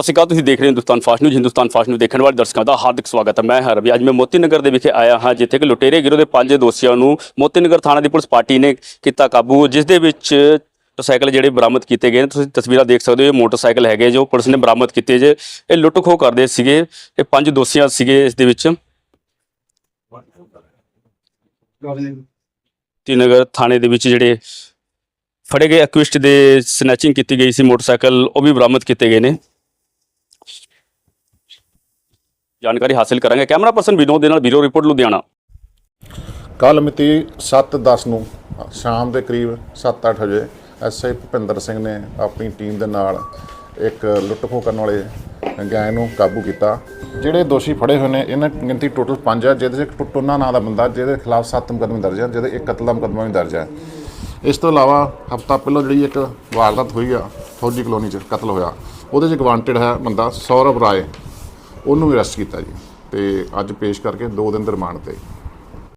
ਸਤਿ ਸ਼੍ਰੀ ਅਕਾਲ, ਤੁਸੀਂ ਦੇਖ ਰਹੇ ਹੋ Hindustan fast news. Hindustan fast news ਦੇਖਣ ਵਾਲੇ ਦਰਸ਼ਕਾਂ ਦਾ ਹਾਰਦਿਕ ਸਵਾਗਤ ਹੈ। ਮੈਂ ਹਾਂ ਰਵੀ। ਅੱਜ ਮੈਂ ਮੋਤੀ ਨਗਰ ਦੇ ਵਿਖੇ ਆਇਆ ਹਾਂ, ਜਿੱਥੇ ਕਿ ਲੁਟੇਰੇ ਗਿਰੋਹ ਦੇ ਪੰਜ ਦੋਸ਼ੀਆਂ ਨੂੰ ਮੋਤੀ ਨਗਰ ਥਾਣਾ ਦੀ ਪੁਲਿਸ ਪਾਰਟੀ ਨੇ ਕੀਤਾ ਕਾਬੂ, ਜਿਸ ਦੇ ਵਿੱਚ ਮੋਟਰਸਾਈਕਲ ਜਿਹੜੇ ਬਰਾਮਦ ਕੀਤੇ ਗਏ ਨੇ। ਤੁਸੀਂ ਤਸਵੀਰਾਂ ਦੇਖ ਸਕਦੇ ਹੋ, ਇਹ ਮੋਟਰਸਾਈਕਲ ਹੈਗੇ ਜੋ ਪੁਲਿਸ ਨੇ ਬਰਾਮਦ ਕੀਤੇ ਜੇ। ਇਹ ਲੁੱਟ ਖੋਹ ਕਰਦੇ ਸੀਗੇ, ਇਹ ਪੰਜ ਦੋਸ਼ੀਆਂ ਸੀਗੇ ਇਸ ਦੇ ਵਿੱਚ। ਨਗਰ ਥਾਣੇ ਦੇ ਵਿੱਚ ਜਿਹੜੇ ਫੜੇ ਗਏ ਐਕਵਿਸਟ ਦੇ ਸਨੈਚਿੰਗ ਕੀਤੀ ਗਈ ਸੀ ਮੋਟਰਸਾਈਕਲ, ਉਹ ਵੀ ਬਰਾਮਦ ਕੀਤੇ ਗਏ ਨੇ। ਜਾਣਕਾਰੀ ਹਾਸਲ ਕਰਾਂਗੇ। ਕੈਮਰਾ ਪਰਸਨ ਵਿਨੋਦ ਦੇ ਨਾਲ ਬਿਊਰੋ ਰਿਪੋਰਟ, ਲੁਧਿਆਣਾ। ਕੱਲ ਮਿਤੀ 7/10 ਨੂੰ, ਸ਼ਾਮ ਦੇ ਕਰੀਬ 7-8 ਵਜੇ ਐਸਆਈ ਭੁਪਿੰਦਰ ਸਿੰਘ ਨੇ ਆਪਣੀ ਟੀਮ ਦੇ ਨਾਲ ਇੱਕ ਲੁੱਟ ਖੋਹ ਕਰਨ ਵਾਲੇ ਗੈਂਗ ਨੂੰ ਕਾਬੂ ਕੀਤਾ, ਜਿਹੜੇ ਦੋਸ਼ੀ ਫੜੇ ਹੋਏ ਨੇ, ਇਹਨਾਂ ਗਿਣਤੀ ਟੋਟਲ 5 ਹੈ ਜਿਹਦੇ ਵਿੱਚ ਟੁੱਟੋਨਾ ਨਾਂ ਦਾ ਬੰਦਾ, ਜਿਹਦੇ ਖਿਲਾਫ 7 ਮੁਕੱਦਮੇ ਦਰਜ ਹੈ ਜਿਹਦੇ ਇੱਕ ਕਤਲ ਦਾ ਮੁਕੱਦਮਾ ਵੀ ਦਰਜ ਹੈ ਇਸ ਤੋਂ ਇਲਾਵਾ ਹਫਤਾ ਪਹਿਲਾਂ ਜਿਹੜੀ ਇੱਕ ਵਾਰਦਾਤ ਹੋਈ ਆ, ਫੌਜੀ ਕਲੋਨੀ 'ਚ ਕਤਲ ਹੋਇਆ, ਉਹਦੇ 'ਚ ਇੱਕ ਗਵਾਂਟਡ ਹੈ ਬੰਦਾ, ਸੌਰਵ ਰਾਏ। ਉਹਨੂੰ ਅਰੈਸਟ ਕੀਤਾ ਜੀ। ਤੇ ਅੱਜ ਪੇਸ਼ ਕਰਕੇ 2 ਦਿਨ ਰਿਮਾਂਡ ਤੇ।